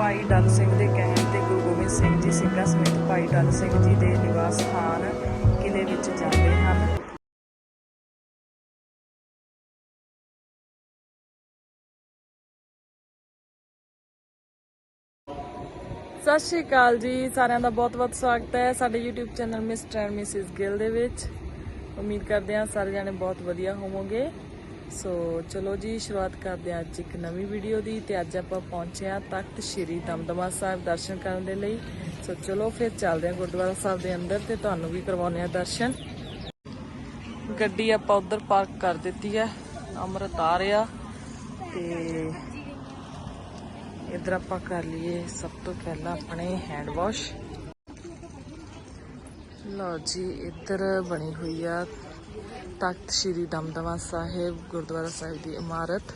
ਭਾਈ ਡਲ ਸਿੰਘ ਦੇ ਕਹਿਣ ਤੇ ਗੁਰੂ ਗੋਬਿੰਦ ਸਿੰਘ ਜੀ ਸਿੰਘਾਂ ਸਮੇਤ ਭਾਈ ਡਲ ਸਿੰਘ ਜੀ ਦੇ ਨਿਵਾਸ ਸਥਾਨ ਕਿਲੇ ਵਿੱਚ ਜਾਂਦੇ ਹਨ। ਸਤਿ ਸ਼੍ਰੀ ਅਕਾਲ ਜੀ, ਸਾਰਿਆਂ ਦਾ ਬਹੁਤ-ਬਹੁਤ ਸਵਾਗਤ ਹੈ ਸਾਡੇ YouTube channel mister and Mrs Gill ਦੇ ਵਿੱਚ। ਉਮੀਦ ਕਰਦੇ ਹਾਂ ਸਾਰੇ ਜਾਣੇ ਬਹੁਤ ਵਧੀਆ ਹੋਵੋਗੇ। ਸੋ ਚਲੋ ਜੀ, ਸ਼ੁਰੂਆਤ ਕਰਦੇ ਹਾਂ ਅੱਜ ਇੱਕ ਨਵੀਂ ਵੀਡੀਓ ਦੀ ਤੇ ਅੱਜ ਆਪਾਂ ਪਹੁੰਚੇ ਹਾਂ ਤਖਤ ਸ੍ਰੀ ਦਮਦਮਾ ਸਾਹਿਬ ਦਰਸ਼ਨ ਕਰਨ ਦੇ ਲਈ। ਸੋ ਚਲੋ ਫਿਰ ਚੱਲਦੇ ਹਾਂ ਗੁਰਦੁਆਰਾ ਸਾਹਿਬ ਦੇ ਅੰਦਰ ਤੇ ਤੁਹਾਨੂੰ ਵੀ ਕਰਵਾਉਂਦੇ ਹਾਂ ਦਰਸ਼ਨ। ਗੱਡੀ ਆਪਾਂ ਉਧਰ ਪਾਰਕ ਕਰ ਦਿੱਤੀ ਹੈ, ਅੰਮ੍ਰਿਤ ਆ ਰਿਹਾ ਤੇ ਇਧਰ ਆਪਾਂ ਕਰ ਲਈਏ ਸਭ ਤੋਂ ਪਹਿਲਾਂ ਆਪਣੇ ਹੈਂਡ ਵਾਸ਼ ਲਓ ਜੀ, ਇੱਧਰ ਬਣੀ ਹੋਈ ਆ ਤਖਤ ਸ੍ਰੀ ਦਮਦਮਾ ਸਾਹਿਬ ਗੁਰਦੁਆਰਾ ਸਾਹਿਬ ਦੀ ਇਮਾਰਤ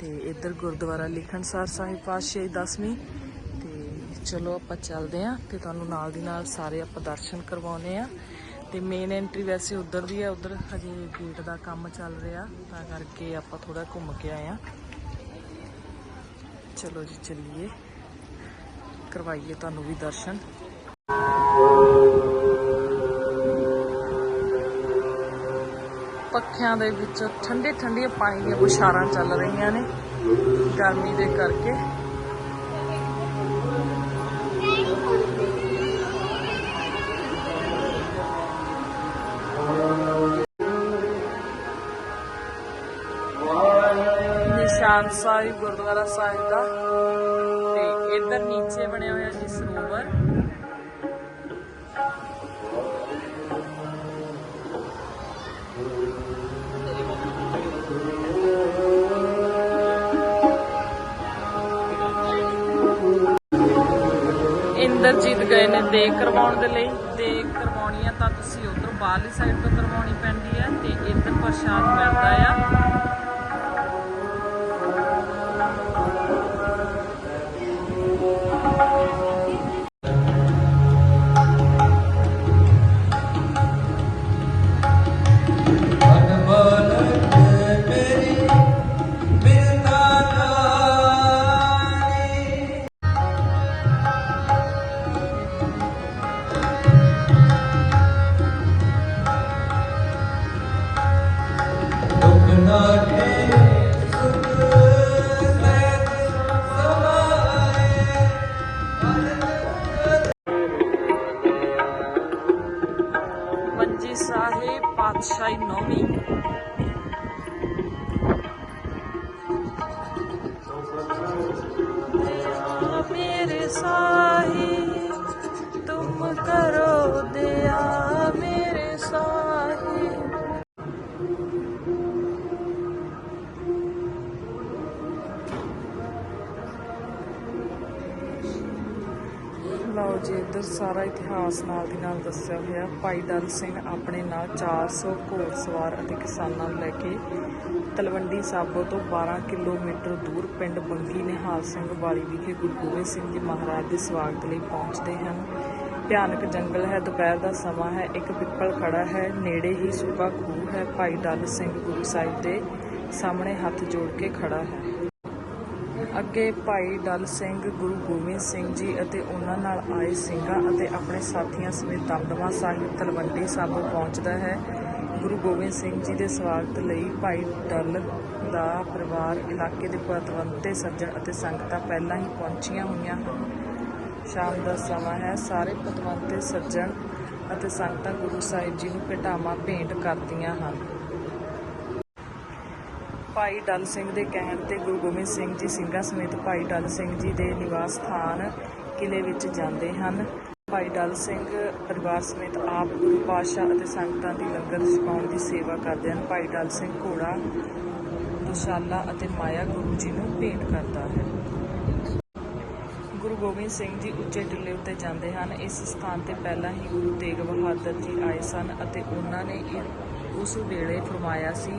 ਤੇ ਇੱਧਰ ਗੁਰਦੁਆਰਾ ਲਿਖਣਸਾਰ ਸਾਹਿਬ ਪਾਤਸ਼ਾਹੀ 10ਵੀਂ ਤੇ ਚਲੋ ਆਪਾਂ ਚੱਲਦੇ ਆਂ ਤੇ ਤੁਹਾਨੂੰ ਨਾਲ ਦੀ ਨਾਲ ਸਾਰੇ ਆਪਾਂ ਦਰਸ਼ਨ ਕਰਵਾਉਨੇ ਆ ਤੇ ਮੇਨ ਐਂਟਰੀ ਵੈਸੇ ਉਧਰ ਦੀ ਆ ਉਧਰ ਹਜੇ ਗੇਟ ਦਾ ਕੰਮ ਚੱਲ ਰਿਹਾ, ਤਾਂ ਕਰਕੇ ਆਪਾਂ ਥੋੜਾ ਘੁੰਮ ਕੇ ਆਏ ਆ ਚਲੋ ਜੀ, ਚੱਲੀਏ। ਕਰਵਾਈਏ ਤੁਹਾਨੂੰ ਵੀ ਦਰਸ਼ਨ। ਪੱਖਿਆਂ ਦੇ ਵਿੱਚ ਠੰਡੇ ਠੰਡੀਆਂ ਪਾਣੀ ਦੀਆਂ ਬੁਸ਼ਾਰਾਂ ਚੱਲ ਰਹੀਆਂ ਨੇ ਗਰਮੀ ਦੇ ਕਰਕੇ। ਨਿਸ਼ਾਨ ਸਾਹਿਬ, ਗੁਰਦੁਆਰਾ ਸਾਹਿਬ ਦਾ। ਤੇ ਇੱਧਰ ਨੀਚੇ ਬਣਿਆ ਹੋਇਆ ਜੀ ਸਰੋਵਰ ਇੰਦਰਜੀਤ ਗਏ ਨੇ ਦੇਖ ਕਰਵਾਉਣ ਦੇ ਲਈ। ਦੇਖ ਕਰਵਾਉਣੀ ਆ ਤਾਂ ਤੁਸੀਂ ਉਧਰ ਬਾਹਰਲੀ ਸਾਈਡ ਤੋਂ ਕਰਵਾਉਣੀ ਪੈਂਦੀ ਹੈ ਤੇ ਇੱਧਰ ਪ੍ਰਸ਼ਾਦ ਮਿਲਦਾ ਆ। ਮੇਰੇ ਲਓ ਸਾਰਾ ਇਤਿਹਾਸ ਨਾਲ ਦੀ ਨਾਲ ਦੱਸਿਆ ਹੋਇਆ ਭਾਈ ਦਲ ਸਿੰਘ ਆਪਣੇ ਨਾਲ 400 ਘੋੜਸਵਾਰ ਅਤੇ ਕਿਸਾਨਾਂ ਨੂੰ ਲੈ ਕੇ ਤਲਵੰਡੀ ਸਾਬੋ ਤੋਂ 12 ਕਿਲੋਮੀਟਰ ਦੂਰ ਪਿੰਡ ਬੰਗੀ ਨਿਹਾਲ ਸਿੰਘ ਵਾਲੀ ਵਿਖੇ ਗੁਰੂ ਗੋਬਿੰਦ ਸਿੰਘ ਜੀ ਮਹਾਰਾਜ ਦੇ ਸਵਾਗਤ ਲਈ ਪਹੁੰਚਦੇ ਹਨ। ਭਿਆਨਕ ਜੰਗਲ ਹੈ, ਦੁਪਹਿਰ ਦਾ ਸਮਾਂ ਹੈ, ਇੱਕ ਪਿੱਪਲ ਖੜਾ ਹੈ, ਨੇੜੇ ਹੀ ਸੂਬਾ ਖੂਹ ਹੈ, ਭਾਈ ਦਲ ਸਿੰਘ ਗੁਰੂ ਸਾਹਿਬ ਦੇ ਸਾਹਮਣੇ ਹੱਥ ਜੋੜ ਕੇ ਖੜਾ ਹੈ। ਅੱਗੇ ਭਾਈ ਡਲ ਸਿੰਘ, ਗੁਰੂ ਗੋਬਿੰਦ ਸਿੰਘ ਜੀ ਅਤੇ ਉਹਨਾਂ ਨਾਲ ਆਏ ਸਿੰਘਾਂ ਅਤੇ ਆਪਣੇ ਸਾਥੀਆਂ ਸਮੇਤ ਦਮਦਮਾ ਸਾਹਿਬ ਤਲਵੰਡੀ ਸਾਬੋ ਪਹੁੰਚਦਾ ਹੈ। ਗੁਰੂ ਗੋਬਿੰਦ ਸਿੰਘ ਜੀ ਦੇ ਸਵਾਗਤ ਲਈ ਭਾਈ ਡਲ ਦਾ ਪਰਿਵਾਰ ਇਲਾਕੇ ਦੇ ਪਤਵੰਤੇ, ਸੱਜਣ ਅਤੇ ਸੰਗਤਾਂ ਪਹਿਲਾਂ ਹੀ ਪਹੁੰਚੀਆਂ ਹੋਈਆਂ ਹਨ। ਸ਼ਾਮ ਦਾ ਸਮਾਂ ਹੈ। ਸਾਰੇ ਪਤਵੰਤੇ, ਸੱਜਣ ਅਤੇ ਸੰਗਤਾਂ ਗੁਰੂ ਸਾਹਿਬ ਜੀ ਨੂੰ ਭੇਟਾਵਾਂ, ਭੇਂਟ ਕਰਦੀਆਂ ਹਨ। ਭਾਈ ਡਲ ਸਿੰਘ ਦੇ ਕਹਿਣ ਤੇ ਗੁਰੂ ਗੋਬਿੰਦ ਸਿੰਘ ਜੀ ਸਿੰਘਾਂ ਸਮੇਤ ਭਾਈ ਡਲ ਸਿੰਘ ਜੀ ਦੇ ਨਿਵਾਸ ਸਥਾਨ ਕਿਲੇ ਵਿੱਚ ਜਾਂਦੇ ਹਨ। ਭਾਈ ਡਲ ਸਿੰਘ ਪਰਿਵਾਰ ਸਮੇਤ ਆਪ ਗੁਰੂ ਪਾਤਸ਼ਾਹ ਅਤੇ ਸੰਗਤਾਂ ਦੀ ਲੰਗਰ ਛਕਾਉਣ ਦੀ ਸੇਵਾ ਕਰਦੇ ਹਨ। ਭਾਈ ਡਲ ਸਿੰਘ ਘੋੜਾ, ਦੁਸ਼ਾਲਾ ਅਤੇ ਮਾਇਆ ਗੁਰੂ ਜੀ ਨੂੰ ਭੇਟ ਕਰਦਾ ਹੈ। ਗੁਰੂ ਗੋਬਿੰਦ ਸਿੰਘ ਜੀ ਉੱਚੇ ਟਿੱਲੇ ਉੱਤੇ ਜਾਂਦੇ ਹਨ। ਇਸ ਸਥਾਨ ਤੇ ਪਹਿਲਾਂ ਹੀ ਗੁਰੂ ਤੇਗ ਬਹਾਦਰ ਜੀ ਆਏ ਸਨ ਅਤੇ ਉਹਨਾਂ ਨੇ ਉਸ ਵੇਲੇ ਫਰਮਾਇਆ ਸੀ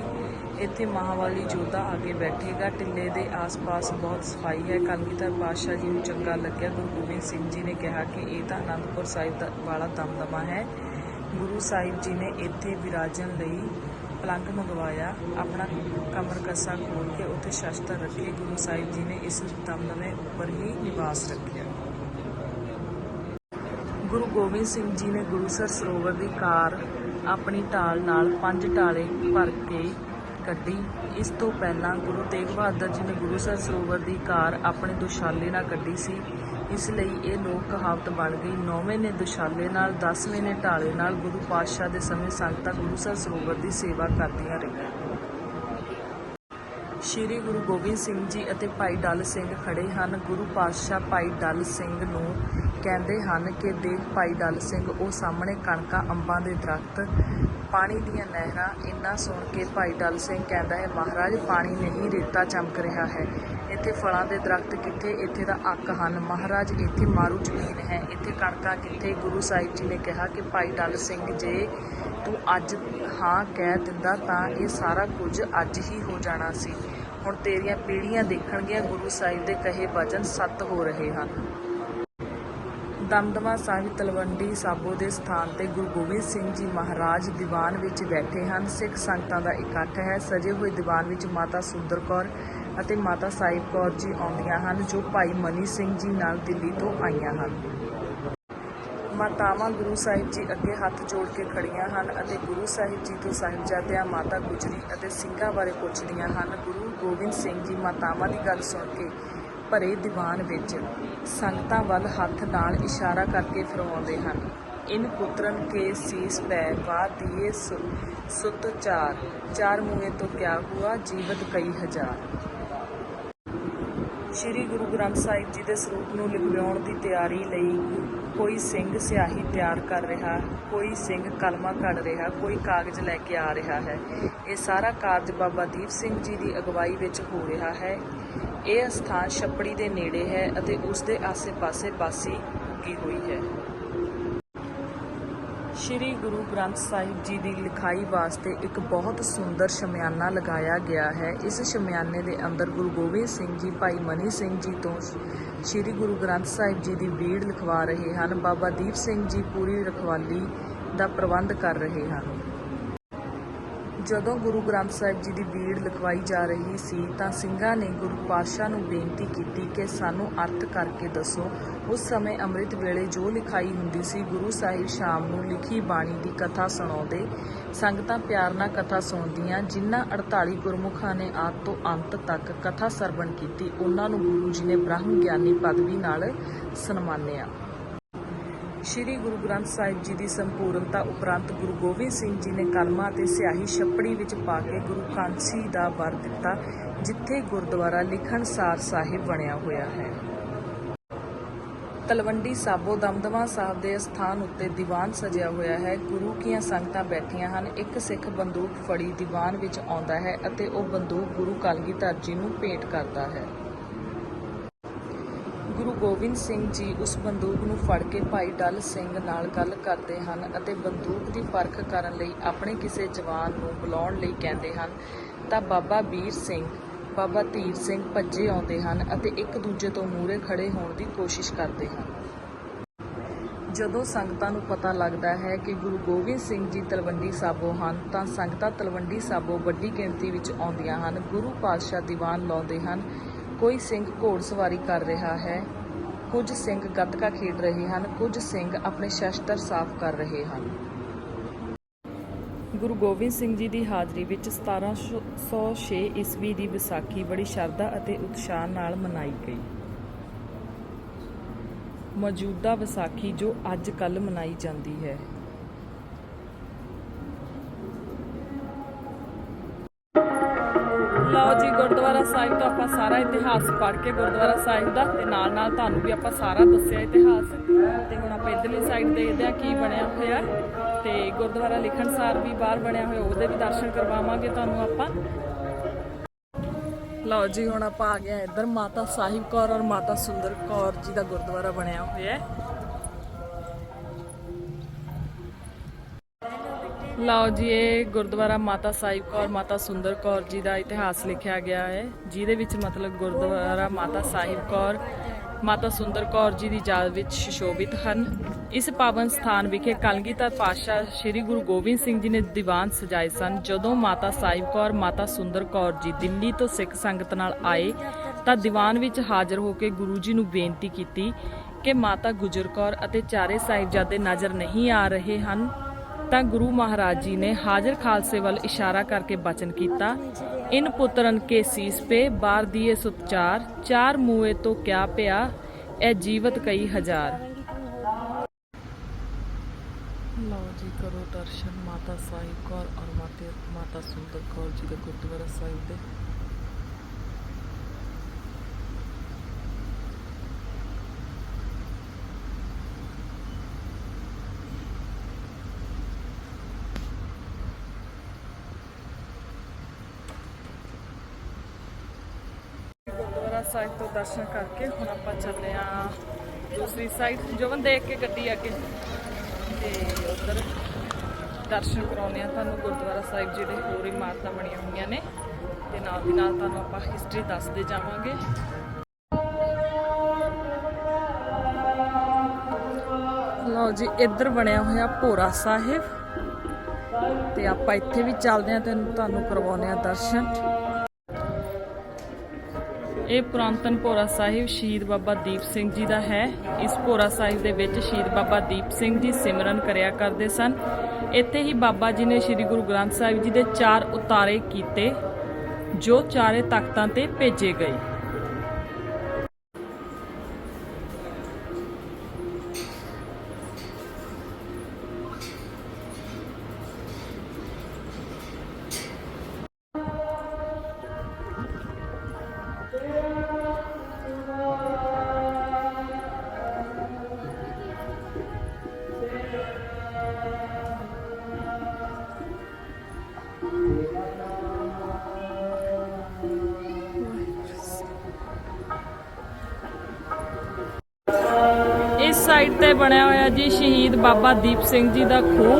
ਇੱਥੇ ਮਹਾਵਾਲੀ ਜੋਧਾ ਆਗੇ ਬੈਠੇਗਾ। ਟਿੱਲੇ ਦੇ ਆਸ-ਪਾਸ ਬਹੁਤ ਸਫ਼ਾਈ ਹੈ। ਕਲਗੀਧਰ ਪਾਤਸ਼ਾਹ ਜੀ ਨੂੰ ਚੰਗਾ ਲੱਗਿਆ। ਗੁਰੂ ਗੋਬਿੰਦ ਸਿੰਘ ਜੀ ਨੇ ਕਿਹਾ ਕਿ ਇਹ ਤਾਂ ਅਨੰਦਪੁਰ ਸਾਹਿਬ ਦਾ ਵਾਲਾ ਦਮਦਮਾ ਹੈ। ਗੁਰੂ ਸਾਹਿਬ ਜੀ ਨੇ ਇੱਥੇ ਵਿਰਾਜਣ ਲਈ ਪਲੰਗ ਮੰਗਵਾਇਆ। ਆਪਣਾ ਕਮਰ ਕੱਸਾ ਖੋਲ ਕੇ ਉੱਥੇ ਸ਼ਸਤਰ ਰੱਖੇ। ਗੁਰੂ ਸਾਹਿਬ ਜੀ ਨੇ ਇਸ ਦਮਦਮੇ ਉੱਪਰ ਹੀ ਨਿਵਾਸ ਰੱਖਿਆ। ਗੁਰੂ ਗੋਬਿੰਦ ਸਿੰਘ ਜੀ ਨੇ ਗੁਰੂਸਰ ਸਰੋਵਰ ਦੀ ਕਾਰ ਆਪਣੀ ਢਾਲ ਨਾਲ ਪੰਜ ਢਾਲੇ ਭਰ ਕੱਢੀ ਇਸ ਤੋਂ ਪਹਿਲਾਂ ਗੁਰੂ ਤੇਗ ਬਹਾਦਰ ਜੀ ਨੇ ਗੁਰੂਸਰ ਸਰੋਵਰ ਦੀ ਕਾਰ ਆਪਣੇ ਦੁਸ਼ਾਲੇ ਨਾਲ ਕੱਢੀ ਸੀ। ਇਸ ਲਈ ਇਹ ਲੋਕ ਕਹਾਵਤ ਬਣ ਗਈ, ਨੌਵੇਂ ਨੇ ਦੁਸ਼ਾਲੇ ਨਾਲ 10ਵੇਂ ਨੇ ਢਾਲੇ ਨਾਲ ਗੁਰੂ ਪਾਤਸ਼ਾਹ ਦੇ ਸਮੇਂ ਸੰਗਤਾਂ ਗੁਰੂਸਰ ਸਰੋਵਰ ਦੀ ਸੇਵਾ ਕਰਦੀਆਂ ਰਹੀਆਂ। ਸ਼੍ਰੀ ਗੁਰੂ ਗੋਬਿੰਦ ਸਿੰਘ ਜੀ ਅਤੇ ਭਾਈ ਡਲ ਸਿੰਘ ਖੜੇ ਹਨ। ਗੁਰੂ ਪਾਤਸ਼ਾਹ ਭਾਈ ਡਲ ਸਿੰਘ ਨੂੰ ਕਹਿੰਦੇ ਹਨ ਕਿ ਦੇਖ ਭਾਈ ਡਲ ਸਿੰਘ, ਉਹ ਸਾਹਮਣੇ ਕਣਕਾਂ, ਅੰਬਾਂ ਦੇ ਦਰਖਤ ਪਾਣੀ ਦੀਆਂ ਨਹਿਰਾਂ ਇੰਨਾ ਸੁਣ ਕੇ ਭਾਈ ਡੱਲ ਸਿੰਘ ਕਹਿੰਦਾ ਹੈ, ਮਹਾਰਾਜ, ਪਾਣੀ ਨਹੀਂ ਰੇਤਾ ਚਮਕ ਰਿਹਾ ਹੈ। ਇੱਥੇ ਫਲਾਂ ਦੇ ਦਰਖਤ ਕਿੱਥੇ? ਇੱਥੇ ਦਾ ਅੱਕ ਹਨ। ਮਹਾਰਾਜ, ਇੱਥੇ ਮਾਰੂ ਜ਼ਮੀਨ ਹੈ। ਇੱਥੇ ਕਣਕਾਂ ਕਿੱਥੇ? ਗੁਰੂ ਸਾਹਿਬ ਜੀ ਨੇ ਕਿਹਾ ਕਿ ਭਾਈ ਡੱਲ ਸਿੰਘ, ਜੇ ਤੂੰ ਅੱਜ ਹਾਂ ਕਹਿ ਦਿੰਦਾ ਤਾਂ ਇਹ ਸਾਰਾ ਕੁਝ ਅੱਜ ਹੀ ਹੋ ਜਾਣਾ ਸੀ। ਹੁਣ ਤੇਰੀਆਂ ਪੀੜ੍ਹੀਆਂ ਦੇਖਣਗੀਆਂ, ਗੁਰੂ ਸਾਹਿਬ ਦੇ ਕਹੇ ਵਚਨ ਸੱਤ ਹੋ ਰਹੇ ਹਨ। ਦਮਦਮਾ ਸਾਹਿਬ ਤਲਵੰਡੀ ਸਾਬੋ ਦੇ ਸਥਾਨ ਤੇ ਗੁਰੂ ਗੋਬਿੰਦ ਸਿੰਘ ਜੀ ਮਹਾਰਾਜ ਦੀਵਾਨ ਵਿੱਚ ਬੈਠੇ ਹਨ। ਸਿੱਖ ਸੰਗਤਾਂ ਦਾ ਇਕੱਠ ਹੈ। ਸਜੇ ਹੋਏ ਦੀਵਾਨ ਵਿੱਚ ਮਾਤਾ ਸੁੰਦਰ ਕੌਰ ਅਤੇ ਮਾਤਾ ਸਾਹਿਬ ਕੌਰ ਜੀ ਆਉਂਦੀਆਂ ਹਨ, ਜੋ ਭਾਈ ਮਨੀ ਸਿੰਘ ਜੀ ਨਾਲ ਦਿੱਲੀ ਤੋਂ ਆਈਆਂ ਹਨ। ਮਾਤਾਵਾਂ ਗੁਰੂ ਸਾਹਿਬ ਜੀ ਅੱਗੇ ਹੱਥ ਜੋੜ ਕੇ ਖੜੀਆਂ ਹਨ ਅਤੇ ਗੁਰੂ ਸਾਹਿਬ ਜੀ ਤੋਂ ਸਾਹਿਬਜ਼ਾਦਿਆਂ ਮਾਤਾ ਗੁਜਰੀ ਅਤੇ ਸਿੰਘਾਂ ਬਾਰੇ ਪੁੱਛਦੀਆਂ ਹਨ। ਗੁਰੂ ਗੋਬਿੰਦ ਸਿੰਘ ਜੀ ਮਾਤਾਵਾਂ ਦੀ ਗੱਲ ਸੁਣ ਕੇ ਭਰੇ ਦੀਵਾਨ ਵਿੱਚ ਸੰਗਤਾਂ ਵੱਲ ਹੱਥ ਨਾਲ ਇਸ਼ਾਰਾ ਕਰਕੇ ਫਰਮਾਉਂਦੇ ਹਨ। ਇਨ ਪੁੱਤਰਨ ਕੇ ਸੀਸ ਪੈ, ਵਾ ਦੀਏ ਸੁਤ ਚਾਰ ਚਾਰ ਮੂਏ ਤੋਂ ਕਿਆ ਹੁਆ, ਜੀਵਤ ਕਈ ਹਜ਼ਾਰ। ਸ਼੍ਰੀ ਗੁਰੂ ਗ੍ਰੰਥ ਸਾਹਿਬ ਜੀ ਦੇ ਸਰੂਪ ਨੂੰ ਲਿਖਵਾਉਣ ਦੀ ਤਿਆਰੀ ਲਈ ਕੋਈ ਸਿੰਘ ਸਿਆਹੀ ਤਿਆਰ ਕਰ ਰਿਹਾ, ਕੋਈ ਸਿੰਘ ਕਲਮਾ ਕੱਢ ਰਿਹਾ, ਕੋਈ ਕਾਗਜ਼ ਲੈ ਕੇ ਆ ਰਿਹਾ ਹੈ। ਇਹ ਸਾਰਾ ਕਾਰਜ ਬਾਬਾ ਦੀਪ ਸਿੰਘ ਜੀ ਦੀ ਅਗਵਾਈ ਵਿੱਚ ਹੋ ਰਿਹਾ ਹੈ। ਇਹ ਸਥਾਨ ਛੱਪੜੀ ਦੇ ਨੇੜੇ ਹੈ ਅਤੇ ਉਸ ਦੇ ਆਸੇ-ਪਾਸੇ ਬਾਸੀ ਉੱਗੀ ਹੋਈ ਹੈ। ਸ਼੍ਰੀ ਗੁਰੂ ਗ੍ਰੰਥ ਸਾਹਿਬ ਜੀ ਦੀ ਲਿਖਾਈ ਵਾਸਤੇ ਇੱਕ ਬਹੁਤ ਸੁੰਦਰ ਸ਼ਮਿਆਨਾ ਲਗਾਇਆ ਗਿਆ ਹੈ। ਇਸ ਸ਼ਮਿਆਨੇ ਦੇ ਅੰਦਰ ਗੁਰੂ ਗੋਬਿੰਦ ਸਿੰਘ ਜੀ, ਭਾਈ ਮਨੀ ਸਿੰਘ ਜੀ ਤੋਂ ਸ਼੍ਰੀ ਗੁਰੂ ਗ੍ਰੰਥ ਸਾਹਿਬ ਜੀ ਦੀ ਬੀੜ ਲਿਖਵਾ ਰਹੇ ਹਨ। ਬਾਬਾ ਦੀਪ ਸਿੰਘ ਜੀ ਪੂਰੀ ਰਖਵਾਲੀ ਦਾ ਪ੍ਰਬੰਧ ਕਰ ਰਹੇ ਹਨ। ਜਦੋਂ ਗੁਰੂ ਗ੍ਰੰਥ ਸਾਹਿਬ ਜੀ ਦੀ ਬੀੜ ਲਿਖਵਾਈ ਜਾ ਰਹੀ ਸੀ ਤਾਂ ਸਿੰਘਾਂ ਨੇ ਗੁਰੂ ਪਾਤਸ਼ਾਹ ਨੂੰ ਬੇਨਤੀ ਕੀਤੀ ਕਿ ਸਾਨੂੰ ਅਰਥ ਕਰਕੇ ਦੱਸੋ। ਉਸ ਸਮੇਂ ਅੰਮ੍ਰਿਤ ਵੇਲੇ ਜੋ ਲਿਖਾਈ ਹੁੰਦੀ ਸੀ, ਗੁਰੂ ਸਾਹਿਬ ਸ਼ਾਮ ਨੂੰ ਲਿਖੀ ਬਾਣੀ ਦੀ ਕਥਾ ਸੁਣਾਉਂਦੇ। ਸੰਗਤਾਂ ਪਿਆਰ ਨਾਲ ਕਥਾ ਸੁਣਦੀਆਂ, ਜਿਨ੍ਹਾਂ 48 ਗੁਰਮੁਖਾਂ ਨੇ ਆਦ ਤੋਂ ਅੰਤ ਤੱਕ ਕਥਾ ਸਰਵਣ ਕੀਤੀ, ਉਹਨਾਂ ਨੂੰ ਗੁਰੂ ਜੀ ਨੇ ਬ੍ਰਹਮ ਗਿਆਨੀ ਪਦਵੀ ਨਾਲ ਸਨਮਾਨਿਆ। ਸ਼੍ਰੀ ਗੁਰੂ ਗ੍ਰੰਥ ਸਾਹਿਬ ਜੀ ਦੀ ਸੰਪੂਰਨਤਾ ਉਪਰੰਤ ਗੁਰੂ ਗੋਬਿੰਦ ਸਿੰਘ ਜੀ ਨੇ ਕਲਮਾਂ ਅਤੇ ਸਿਆਹੀ ਛੱਪੜੀ ਵਿੱਚ ਪਾ ਕੇ ਗੁਰੂ ਕਾਂਸੀ ਦਾ ਵਰ ਦਿੱਤਾ, ਜਿੱਥੇ ਗੁਰਦੁਆਰਾ ਲਿਖਣਸਾਰ ਸਾਹਿਬ ਬਣਿਆ ਹੋਇਆ ਹੈ। ਤਲਵੰਡੀ ਸਾਬੋ ਦਮਦਮਾ ਸਾਹਿਬ ਦੇ ਸਥਾਨ ਉੱਤੇ ਦੀਵਾਨ ਸਜਿਆ ਹੋਇਆ ਹੈ। ਗੁਰੂ ਕੀਆਂ ਸੰਗਤਾਂ ਬੈਠੀਆਂ ਹਨ। ਇੱਕ ਸਿੱਖ ਬੰਦੂਕ ਫੜੀ ਦੀਵਾਨ ਵਿੱਚ ਆਉਂਦਾ ਹੈ ਅਤੇ ਉਹ ਬੰਦੂਕ ਗੁਰੂ ਕਲਗੀਧਰ ਜੀ ਨੂੰ ਭੇਟ ਕਰਦਾ ਹੈ। ਗੋਬਿੰਦ ਸਿੰਘ ਜੀ ਉਸ ਬੰਦੂਕ ਨੂੰ ਫੜ ਕੇ ਭਾਈ ਡੱਲ ਸਿੰਘ ਨਾਲ ਗੱਲ ਕਰਦੇ ਹਨ ਅਤੇ ਬੰਦੂਕ ਦੀ ਪਰਖ ਕਰਨ ਲਈ ਆਪਣੇ ਕਿਸੇ ਜਵਾਨ ਨੂੰ ਬੁਲਾਉਣ ਲਈ ਕਹਿੰਦੇ ਹਨ। ਤਾਂ ਬਾਬਾ ਵੀਰ ਸਿੰਘ, ਬਾਬਾ ਧੀਰ ਸਿੰਘ ਭੱਜੇ ਆਉਂਦੇ ਹਨ ਅਤੇ ਇੱਕ ਦੂਜੇ ਤੋਂ ਮੂਹਰੇ ਖੜੇ ਹੋਣ ਦੀ ਕੋਸ਼ਿਸ਼ ਕਰਦੇ ਹਨ। ਜਦੋਂ ਸੰਗਤਾਂ ਨੂੰ ਪਤਾ ਲੱਗਦਾ ਹੈ ਕਿ ਗੁਰੂ ਗੋਬਿੰਦ ਸਿੰਘ ਜੀ ਤਲਵੰਡੀ ਸਾਬੋ ਹਨ, ਤਾਂ ਸੰਗਤਾਂ ਤਲਵੰਡੀ ਸਾਬੋ ਵੱਡੀ ਗਿਣਤੀ ਵਿੱਚ ਆਉਂਦੀਆਂ ਹਨ। ਗੁਰੂ ਪਾਤਸ਼ਾਹ ਦੀਵਾਨ ਲਾਉਂਦੇ ਹਨ। ਕੋਈ ਸਿੰਘ ਘੋੜ ਸਵਾਰੀ ਕਰ ਰਿਹਾ ਹੈ। ਕੁਝ ਸਿੰਘ ਗੱਤਕਾ ਖੇਡ ਰਹੇ ਹਨ, ਕੁਝ ਸਿੰਘ ਆਪਣੇ ਸ਼ਸਤਰ ਸਾਫ਼ ਕਰ ਰਹੇ ਹਨ। ਗੁਰੂ ਗੋਬਿੰਦ ਸਿੰਘ ਜੀ ਦੀ ਹਾਜ਼ਰੀ ਵਿੱਚ 1706 ਈਸਵੀ ਦੀ ਵਿਸਾਖੀ ਬੜੀ ਸ਼ਰਧਾ ਅਤੇ ਉਤਸ਼ਾਹ ਨਾਲ ਮਨਾਈ ਗਈ। ਮੌਜੂਦਾ ਵਿਸਾਖੀ ਜੋ ਅੱਜ ਕੱਲ ਮਨਾਈ ਜਾਂਦੀ ਹੈ। ਲਓ ਜੀ, ਗੁਰਦੁਆਰਾ ਸਾਹਿਬ ਤੋਂ ਆਪਾਂ ਸਾਰਾ ਇਤਿਹਾਸ ਪੜ੍ਹ ਕੇ ਗੁਰਦੁਆਰਾ ਸਾਹਿਬ ਦਾ ਤੇ ਨਾਲ ਨਾਲ ਤੁਹਾਨੂੰ ਵੀ ਆਪਾਂ ਸਾਰਾ ਦੱਸਿਆ ਇਤਿਹਾਸ। ਤੇ ਹੁਣ ਆਪਾਂ ਇਧਰਲੀ ਸਾਈਡ ਦੇਖਦੇ ਆ ਕੀ ਬਣਿਆ ਹੋਇਆ। ਤੇ ਗੁਰਦੁਆਰਾ ਲਿਖਣਸਾਰ ਵੀ ਬਾਹਰ ਬਣਿਆ ਹੋਇਆ, ਉਹਦੇ ਵੀ ਦਰਸ਼ਨ ਕਰਵਾਵਾਂਗੇ ਤੁਹਾਨੂੰ ਆਪਾਂ। ਲਓ ਜੀ, ਹੁਣ ਆਪਾਂ ਆ ਗਏ ਇੱਧਰ ਮਾਤਾ ਸਾਹਿਬ ਕੌਰ ਔਰ ਮਾਤਾ ਸੁੰਦਰ ਕੌਰ ਜੀ ਦਾ ਗੁਰਦੁਆਰਾ ਬਣਿਆ ਹੋਇਆ ਹੈ। ਲਓ ਜੀ, ਇਹ ਗੁਰਦੁਆਰਾ ਮਾਤਾ ਸਾਹਿਬ ਕੌਰ, ਮਾਤਾ ਸੁੰਦਰ ਕੌਰ ਜੀ ਦਾ ਇਤਿਹਾਸ ਲਿਖਿਆ ਗਿਆ ਹੈ, ਜਿਹਦੇ ਵਿੱਚ ਮਤਲਬ ਗੁਰਦੁਆਰਾ ਮਾਤਾ ਸਾਹਿਬ ਕੌਰ, ਮਾਤਾ ਸੁੰਦਰ ਕੌਰ ਜੀ ਦੀ ਯਾਦ ਵਿੱਚ ਸ਼ਿਸ਼ੋਭਿਤ ਹਨ। ਇਸ ਪਾਵਨ ਸਥਾਨ ਵਿਖੇ ਕਲਗੀਧਰ ਪਾਤਸ਼ਾਹ ਸ੍ਰੀ ਗੁਰੂ ਗੋਬਿੰਦ ਸਿੰਘ ਜੀ ਨੇ ਦੀਵਾਨ ਸਜਾਏ ਸਨ। ਜਦੋਂ ਮਾਤਾ ਸਾਹਿਬ ਕੌਰ, ਮਾਤਾ ਸੁੰਦਰ ਕੌਰ ਜੀ ਦਿੱਲੀ ਤੋਂ ਸਿੱਖ ਸੰਗਤ ਨਾਲ ਆਏ, ਤਾਂ ਦੀਵਾਨ ਵਿੱਚ ਹਾਜ਼ਰ ਹੋ ਕੇ ਗੁਰੂ ਜੀ ਨੂੰ ਬੇਨਤੀ ਕੀਤੀ ਕਿ ਮਾਤਾ ਗੁਜਰ ਕੌਰ ਅਤੇ ਚਾਰੇ ਸਾਹਿਬਜ਼ਾਦੇ ਨਜ਼ਰ ਨਹੀਂ ਆ ਰਹੇ ਹਨ। ਤਾਂ ਗੁਰੂ ਮਹਾਰਾਜ ਜੀ ਨੇ ਹਾਜ਼ਰ ਖਾਲਸੇ ਵੱਲ ਇਸ਼ਾਰਾ ਕਰਕੇ ਬਚਨ ਕੀਤਾ। ਇਨ ਪੁੱਤਰਨ ਕੇ ਸੀਸ ਪੇ, ਬਾਰ ਦੀਏ ਸੁਤਚਾਰ ਚਾਰ ਮੂਏ ਤੋਂ ਕਿਆ ਪਿਆ ਇਹ ਜੀਵਤ ਕਈ ਹਜ਼ਾਰ। ਲਓ ਜੀ, ਕਰੋ ਦਰਸ਼ਨ ਮਾਤਾ ਸਾਹਿਬ ਕੌਰ ਔਰ ਮਾਤਾ ਸੁੰਦਰ ਕੌਰ ਜੀ ਦੇ ਗੁਰਦੁਆਰਾ ਸਾਹਿਬ ਦੇ। ਗੁਰਦੁਆਰਾ ਸਾਹਿਬ ਤੋਂ ਦਰਸ਼ਨ ਕਰਕੇ ਹੁਣ ਆਪਾਂ ਚੱਲੇ ਆ ਦੂਸਰੀ ਸਾਈਡ ਜਵਨ ਦੇਖ ਕੇ ਗੱਡੀ ਅੱਗੇ ਤੇ ਉਧਰ ਦਰਸ਼ਨ ਕਰਾਉਂਦੇ ਆ ਤੁਹਾਨੂੰ, ਗੁਰਦੁਆਰਾ ਸਾਹਿਬ ਜਿਹੜੇ ਹੋਰ ਇਮਾਰਤਾਂ ਬਣੀਆਂ ਹੋਈਆਂ ਨੇ। ਤੇ ਨਾਲ ਦੀ ਨਾਲ ਤੁਹਾਨੂੰ ਆਪਾਂ ਹਿਸਟਰੀ ਦੱਸਦੇ ਜਾਵਾਂਗੇ। ਲਓ ਜੀ, ਇੱਧਰ ਬਣਿਆ ਹੋਇਆ ਭੋਰਾ ਸਾਹਿਬ। ਤੇ ਆਪਾਂ ਇੱਥੇ ਵੀ ਚੱਲਦੇ ਆ ਤੇ ਤੁਹਾਨੂੰ ਕਰਵਾਉਂਦੇ ਆ ਦਰਸ਼ਨ। ਇਹ ਪੁਰਾਤਨ ਭੋਰਾ ਸਾਹਿਬ ਸ਼ਹੀਦ ਬਾਬਾ ਦੀਪ ਸਿੰਘ ਜੀ ਦਾ ਹੈ। ਇਸ ਭੋਰਾ ਸਾਹਿਬ ਦੇ ਵਿੱਚ ਸ਼ਹੀਦ ਬਾਬਾ ਦੀਪ ਸਿੰਘ ਜੀ ਸਿਮਰਨ ਕਰਿਆ ਕਰਦੇ ਸਨ। ਇੱਥੇ ਹੀ ਬਾਬਾ ਜੀ ਨੇ ਸ੍ਰੀ ਗੁਰੂ ਗ੍ਰੰਥ ਸਾਹਿਬ ਜੀ ਦੇ ਚਾਰ ਉਤਾਰੇ ਕੀਤੇ, ਜੋ ਚਾਰੇ ਤਖਤਾਂ ਤੇ ਭੇਜੇ ਗਏ। ਸਾਈਡ ਤੇ ਬਣਿਆ ਹੋਇਆ ਜੀ ਸ਼ਹੀਦ ਬਾਬਾ ਦੀਪ ਸਿੰਘ ਜੀ ਦਾ ਖੂਹ।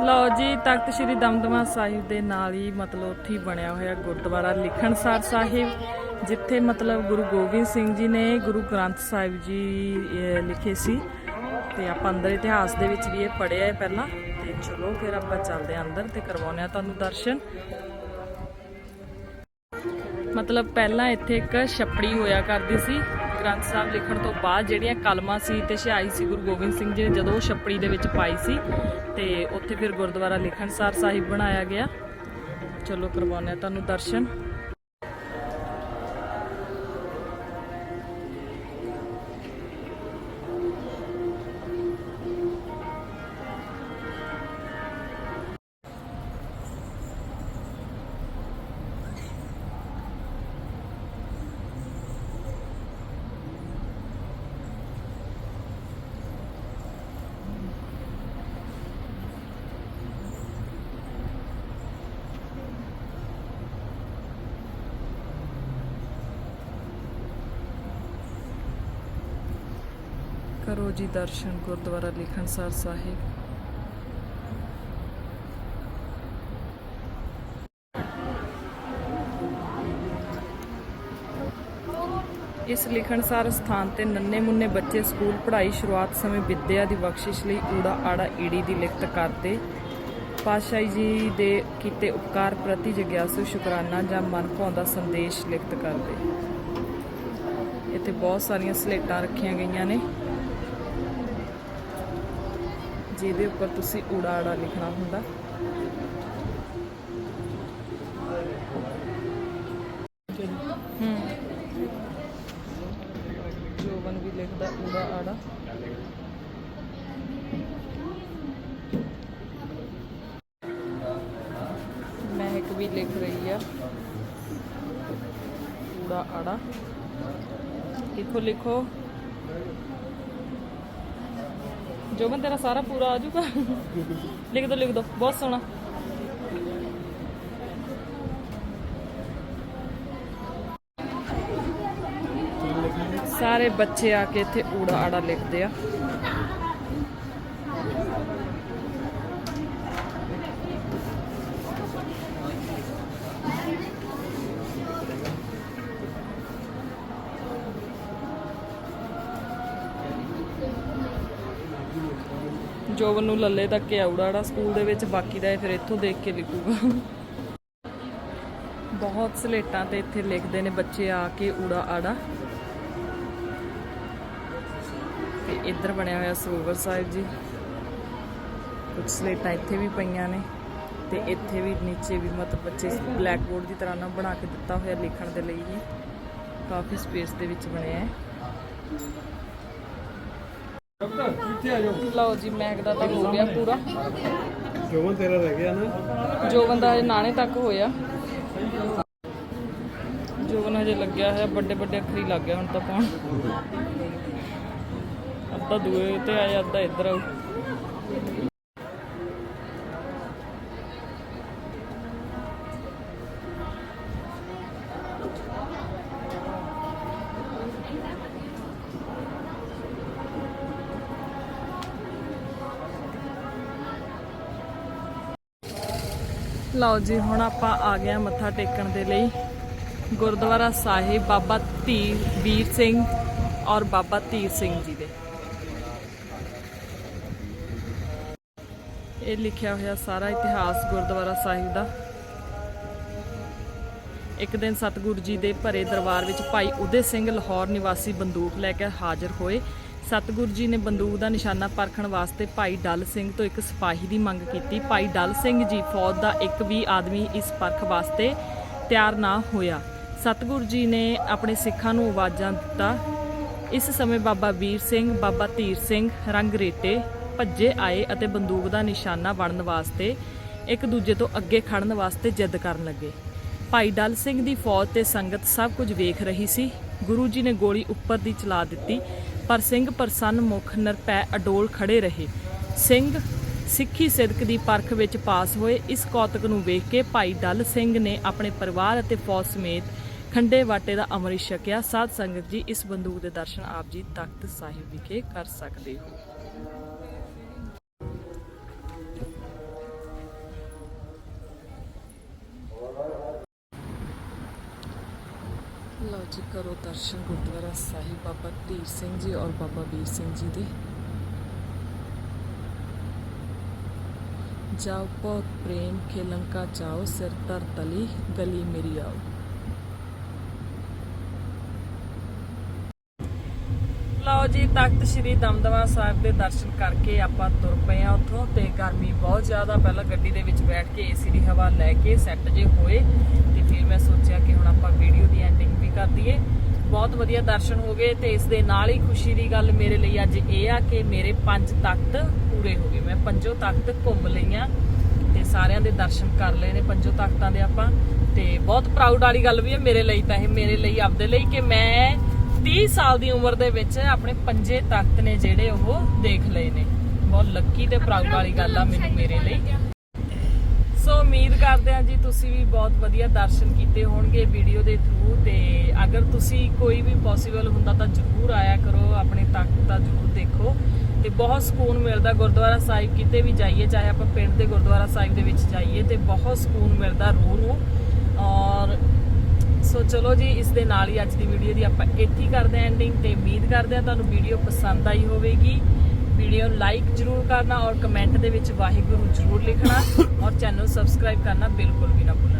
ਲਓ ਜੀ, ਤਖਤ ਸ੍ਰੀ ਦਮਦਮਾ ਸਾਹਿਬ ਦੇ ਨਾਲ ਹੀ ਮਤਲਬ ਉੱਥੇ ਬਣਿਆ ਹੋਇਆ ਗੁਰਦੁਆਰਾ ਲਿਖਣਸਾਰ ਸਾਹਿਬ, ਜਿੱਥੇ ਮਤਲਬ ਗੁਰੂ ਗੋਬਿੰਦ ਸਿੰਘ ਜੀ ਨੇ ਗੁਰੂ ਗ੍ਰੰਥ ਸਾਹਿਬ ਜੀ ਲਿਖੇ ਸੀ। ਤੇ ਆਪਾਂ ਅੰਦਰ ਇਤਿਹਾਸ ਦੇ ਵਿੱਚ ਵੀ ਇਹ ਪੜਿਆ ਹੈ ਪਹਿਲਾਂ। ਤੇ ਚਲੋ ਫਿਰ ਆਪਾਂ ਚੱਲਦੇ ਹਾਂ ਅੰਦਰ ਤੇ ਕਰਵਾਉਂਦੇ ਆ ਤੁਹਾਨੂੰ ਦਰਸ਼ਨ। ਮਤਲਬ ਪਹਿਲਾਂ ਇੱਥੇ ਇੱਕ ਛਪੜੀ ਹੋਇਆ ਕਰਦੀ ਸੀ। ਗ੍ਰੰਥ ਸਾਹਿਬ ਲਿਖਣ ਤੋਂ ਬਾਅਦ ਜਿਹੜੀਆਂ ਕਲਮਾਂ ਸੀ ਤੇ ਸਿਹਾਈ ਸੀ ਗੁਰੂ ਗੋਬਿੰਦ ਸਿੰਘ ਜੀ ਨੇ ਜਦੋਂ ਉਹ ਛਪੜੀ ਦੇ ਵਿੱਚ ਪਾਈ ਸੀ ਤੇ ਉੱਥੇ ਫਿਰ ਗੁਰਦੁਆਰਾ ਲਿਖਣਸਾਰ ਸਾਹਿਬ ਬਣਾਇਆ ਗਿਆ। ਚਲੋ ਕਰਵਾਉਂਦੇ ਆ ਤੁਹਾਨੂੰ ਦਰਸ਼ਨ। ਕਰੋ ਜੀ ਦਰਸ਼ਨ ਗੁਰਦੁਆਰਾ ਲਿਖਣਸਾਰ ਸਾਹਿਬ। ਇਸ ਲਿਖਣਸਾਰ ਸਥਾਨ ਤੇ ਨੰਨੇ ਮੁੰਨੇ ਬੱਚੇ ਸਕੂਲ ਪੜ੍ਹਾਈ ਸ਼ੁਰੂਆਤ ਸਮੇਂ ਵਿਦਿਆ ਦੀ ਬਖਸ਼ਿਸ਼ ਲਈ ਊੜਾ ਆੜਾ ਈੜੀ ਦੀ ਲਿਖਤ ਕਰਦੇ। ਪਾਤਸ਼ਾਹੀ ਜੀ ਦੇ ਕੀਤੇ ਉਪਕਾਰ ਪ੍ਰਤੀ ਜਗਿਆਸੂ ਸ਼ੁਕਰਾਨਾ ਜਾਂ ਮਨ ਭਾਉਂਦਾ ਸੰਦੇਸ਼ ਲਿਖਤ ਕਰਦੇ। ਇੱਥੇ ਬਹੁਤ ਸਾਰੀਆਂ ਸਲੇਟਾਂ ਰੱਖੀਆਂ ਗਈਆਂ ਨੇ। ਜਿਹਦੇ ਉੱਪਰ ਤੁਸੀਂ ਊੜਾ ਆੜਾ ਲਿਖਣਾ ਹੁੰਦਾ। ਹੂੰ। ਵੀ ਲਿਖਦਾ ਊੜਾ ਆੜਾ। ਮਹਿਕ ਵੀ ਲਿਖ ਰਹੀ ਆ। ਊੜਾ ਆੜਾ। ਲਿਖੋ ਲਿਖੋ। ਜੋਬਨ, ਤੇਰਾ ਸਾਰਾ ਪੂਰਾ ਆ ਜਾਊਗਾ। ਲਿਖ ਦੋ ਲਿਖ ਦੋ, ਬਹੁਤ ਸੋਹਣਾ। ਸਾਰੇ ਬੱਚੇ ਆ ਕੇ ਇੱਥੇ ਊੜਾ ਆੜਾ ਲਿਖਦੇ ਆ। ਜੋਬਨ ਨੂੰ ਲੱਲੇ ਤੱਕ ਕੇ ਆਉੜਾੜਾ ਸਕੂਲ ਦੇ ਵਿੱਚ ਬਾਕੀ ਦਾ ਇਹ ਫਿਰ ਇੱਥੋਂ ਦੇਖ ਕੇ ਲਿਖੂਗਾ। ਬਹੁਤ ਸਲੇਟਾਂ ਤੇ ਇੱਥੇ ਲਿਖਦੇ ਨੇ ਬੱਚੇ ਆ ਕੇ ਊੜਾ ਆੜਾ। ਤੇ ਇੱਧਰ ਬਣਿਆ ਹੋਇਆ ਸਰੋਵਰ ਸਾਹਿਬ ਜੀ। ਕੁਝ ਸਲੇਟਾਂ ਇੱਥੇ ਵੀ ਪਈਆਂ ਨੇ ਤੇ ਇੱਥੇ ਵੀ ਨੀਚੇ ਵੀ ਮਤਲਬ ਬੱਚੇ ਬਲੈਕ ਬੋਰਡ ਦੀ ਤਰ੍ਹਾਂ ਨਾਲ ਬਣਾ ਕੇ ਦਿੱਤਾ ਹੋਇਆ ਲਿਖਣ ਦੇ ਲਈ ਕਾਫੀ ਸਪੇਸ ਦੇ ਵਿੱਚ ਬਣਿਆ ਹੈ। ਲਓ ਜੀ ਮੈਗ ਦਾ ਤਾਂ ਹੋ ਗਿਆ ਪੂਰਾ। ਜੋਵਨ ਤੇਰਾ ਰਹਿ ਗਿਆ ਨਾ? ਜੋਵਨ ਦਾ ਨਾਣੇ ਤੱਕ ਹੋਇਆ। ਜੋਵਨ ਹਜੇ ਲੱਗਿਆ ਹੋਇਆ ਵੱਡੇ ਵੱਡੇ ਅੱਖਰੀ ਲੱਗ ਗਿਆ ਹੁਣ ਤਾਂ ਪਾਉਣ। ਅੱਧਾ ਦੂਏ ਤੇ ਆਇਆ ਅੱਧਾ ਇੱਧਰ ਆਉ ਲਓ ਜੀ, ਹੁਣ ਆਪਾਂ ਆ ਗਏ ਹਾਂ ਮੱਥਾ ਟੇਕਣ ਦੇ ਲਈ। ਗੁਰਦੁਆਰਾ ਸਾਹਿਬ ਬਾਬਾ ਧੀਰ ਵੀਰ ਸਿੰਘ ਔਰ ਬਾਬਾ ਧੀਰ ਸਿੰਘ ਜੀ ਦੇ। ਇਹ ਲਿਖਿਆ ਹੋਇਆ ਸਾਰਾ ਇਤਿਹਾਸ ਗੁਰਦੁਆਰਾ ਸਾਹਿਬ ਦਾ। ਇੱਕ ਦਿਨ ਸਤਿਗੁਰੂ ਜੀ ਦੇ ਭਰੇ ਦਰਬਾਰ ਵਿੱਚ ਭਾਈ ਉਦੇ ਸਿੰਘ, ਲਾਹੌਰ ਨਿਵਾਸੀ ਬੰਦੂਕ ਲੈ ਕੇ ਹਾਜ਼ਰ ਹੋਏ। ਸਤਿਗੁਰੂ ਜੀ ਨੇ ਬੰਦੂਕ ਦਾ ਨਿਸ਼ਾਨਾ ਪਰਖਣ ਵਾਸਤੇ ਭਾਈ ਡਲ ਸਿੰਘ ਤੋਂ ਇੱਕ ਸਿਪਾਹੀ ਦੀ ਮੰਗ ਕੀਤੀ। ਭਾਈ ਡਲ ਸਿੰਘ ਜੀ ਫੌਜ ਦਾ ਇੱਕ ਵੀ ਆਦਮੀ ਇਸ ਪਰਖ ਵਾਸਤੇ ਤਿਆਰ ਨਾ ਹੋਇਆ। ਸਤਿਗੁਰੂ ਜੀ ਨੇ ਆਪਣੇ ਸਿੱਖਾਂ ਨੂੰ ਆਵਾਜ਼ਾਂ ਦਿੱਤਾ। ਇਸ ਸਮੇਂ ਬਾਬਾ ਵੀਰ ਸਿੰਘ, ਬਾਬਾ ਧੀਰ ਸਿੰਘ ਰੰਗਰੇਟੇ ਭੱਜੇ ਆਏ ਅਤੇ ਬੰਦੂਕ ਦਾ ਨਿਸ਼ਾਨਾ ਬਣਨ ਵਾਸਤੇ ਇੱਕ ਦੂਜੇ ਤੋਂ ਅੱਗੇ ਖੜਨ ਵਾਸਤੇ ਜਿੱਦ ਕਰਨ ਲੱਗੇ। ਭਾਈ ਡਲ ਸਿੰਘ ਦੀ ਫੌਜ ਤੇ ਸੰਗਤ ਸਭ ਕੁਝ ਵੇਖ ਰਹੀ ਸੀ। ਗੁਰੂ ਜੀ ਨੇ ਗੋਲੀ ਉੱਪਰ ਦੀ ਚਲਾ ਦਿੱਤੀ ਪਰ ਸਿੰਘ ਪ੍ਰਸੰਨ ਮੁਖ ਨਿਰਪੈ ਅਡੋਲ ਖੜੇ ਰਹੇ। ਸਿੰਘ ਸਿੱਖੀ ਸਿਦਕ ਦੀ ਪਰਖ ਵਿੱਚ ਪਾਸ ਹੋਏ। ਇਸ ਕੌਤਕ ਨੂੰ ਵੇਖ ਕੇ ਭਾਈ ਡਲ ਸਿੰਘ ਨੇ ਆਪਣੇ ਪਰਿਵਾਰ ਅਤੇ ਫੌਜ ਸਮੇਤ ਖੰਡੇ ਵਾਟੇ ਦਾ ਅੰਮ੍ਰਿਤ ਛਕਿਆ। ਸਾਧ ਸੰਗਤ ਜੀ, ਇਸ ਬੰਦੂਕ ਦੇ ਦਰਸ਼ਨ ਆਪ ਜੀ ਤਖਤ ਸਾਹਿਬ ਵਿਖੇ ਕਰ ਸਕਦੇ ਹੋ। ਲਓ ਜੀ ਕਰੋ ਦਰਸ਼ਨ ਗੁਰਦੁਆਰਾ ਸਾਹਿਬ, ਬਾਬਾ ਧੀਰ ਸਿੰਘ ਜੀ ਔਰ ਬਾਬਾ ਵੀਰ ਸਿੰਘ ਜੀ ਦੇ। ਜਾਓ ਬਹੁਤ ਪ੍ਰੇਮ ਕੇ ਲੰਕਾ ਚਾਓ ਸਿਰ ਤਰ ਤਲੀ, ਗਲੀ ਮੇਰੀ ਆਓ। ਲਓ ਜੀ, ਤਖਤ ਸ੍ਰੀ ਦਮਦਮਾ ਸਾਹਿਬ ਦੇ ਦਰਸ਼ਨ ਕਰਕੇ ਆਪਾਂ ਤੁਰ ਪਏ ਆ ਉੱਥੋਂ ਤੇ ਗਰਮੀ ਬਹੁਤ ਜ਼ਿਆਦਾ। ਪਹਿਲਾਂ ਗੱਡੀ ਦੇ ਵਿੱਚ ਬੈਠ ਕੇ ਏਸੀ ਦੀ ਹਵਾ ਲੈ ਕੇ ਸੈੱਟ ਜੇ ਹੋਏ ਤੇ ਫਿਰ ਮੈਂ ਸੋਚਿਆ ਕਿ ਹੁਣ ਆਪਾਂ ਵੀਡੀਓ ਦੀ ਐਂਡਿੰਗ ਕਰ ਦਈਏ। ਬਹੁਤ ਵਧੀਆ ਦਰਸ਼ਨ ਹੋ ਗਏ ਤੇ ਇਸ ਦੇ ਨਾਲ ਹੀ ਖੁਸ਼ੀ ਦੀ ਗੱਲ ਮੇਰੇ ਲਈ ਅੱਜ ਇਹ ਆ ਕਿ ਮੇਰੇ ਪੰਜ ਤਖਤ ਪੂਰੇ ਹੋ ਗਏ। ਮੈਂ ਪੰਜੋ ਤਖਤ ਘੁੰਮ ਲਈਆਂ ਤੇ ਸਾਰਿਆਂ ਦੇ ਦਰਸ਼ਨ ਕਰ ਲਏ ਨੇ ਪੰਜੋ ਤਖਤਾਂ ਦੇ ਆਪਾਂ। ਤੇ ਬਹੁਤ ਪ੍ਰਾਊਡ ਵਾਲੀ ਗੱਲ ਵੀ ਹੈ ਮੇਰੇ ਲਈ ਤਾਂ ਇਹ, ਮੇਰੇ ਲਈ ਆਪਦੇ ਲਈ ਕਿ ਮੈਂ 30 ਸਾਲ ਦੀ ਉਮਰ ਦੇ ਵਿੱਚ ਆਪਣੇ ਪੰਜੇ ਤਖਤ ਨੇ ਜਿਹੜੇ ਉਹ ਦੇਖ ਲਏ ਨੇ। ਬਹੁਤ ਲੱਕੀ ਤੇ ਪ੍ਰਾਊਡ ਵਾਲੀ ਗੱਲ ਆ ਮੈਨੂੰ ਮੇਰੇ ਲਈ। ਸੋ ਉਮੀਦ ਕਰਦੇ ਹਾਂ ਜੀ ਤੁਸੀਂ ਵੀ ਬਹੁਤ ਵਧੀਆ ਦਰਸ਼ਨ ਕੀਤੇ ਹੋਣਗੇ ਵੀਡੀਓ ਦੇ ਥਰੂ ਤੇ ਅਗਰ ਤੁਸੀਂ ਕੋਈ ਵੀ ਪੋਸੀਬਲ ਹੁੰਦਾ ਤਾਂ ਜਰੂਰ ਆਇਆ ਕਰੋ, ਆਪਣੇ ਤਖਤ ਦਾ ਜਰੂਰ ਦੇਖੋ ਤੇ ਬਹੁਤ ਸਕੂਨ ਮਿਲਦਾ ਗੁਰਦੁਆਰਾ ਸਾਹਿਬ ਕਿਤੇ ਵੀ ਜਾਈਏ, ਚਾਹੇ ਆਪਾਂ ਪਿੰਡ ਦੇ ਗੁਰਦੁਆਰਾ ਸਾਹਿਬ ਦੇ ਵਿੱਚ ਜਾਈਏ ਤੇ ਬਹੁਤ ਸਕੂਨ ਮਿਲਦਾ ਰੂਹ ਨੂੰ ਔਰ ਸੋ ਚਲੋ ਜੀ, ਇਸ ਦੇ ਨਾਲ ਹੀ ਅੱਜ ਦੀ ਵੀਡੀਓ ਦੀ ਆਪਾਂ ਇੱਥੇ ਹੀ ਕਰਦੇ ਹਾਂ ਐਂਡਿੰਗ ਤੇ ਉਮੀਦ ਕਰਦੇ ਹਾਂ ਤੁਹਾਨੂੰ ਵੀਡੀਓ ਪਸੰਦ ਆਈ ਹੋਵੇਗੀ। ਵੀਡੀਓ ਨੂੰ ਲਾਈਕ ਜਰੂਰ ਕਰਨਾ ਔਰ ਕਮੈਂਟ ਦੇ ਵਿੱਚ ਵਾਹਿਗੁਰੂ ਜਰੂਰ ਲਿਖਣਾ ਔਰ ਚੈਨਲ ਸਬਸਕ੍ਰਾਈਬ ਕਰਨਾ ਬਿਲਕੁਲ ਵੀ ਨਾ ਭੁੱਲਣਾ।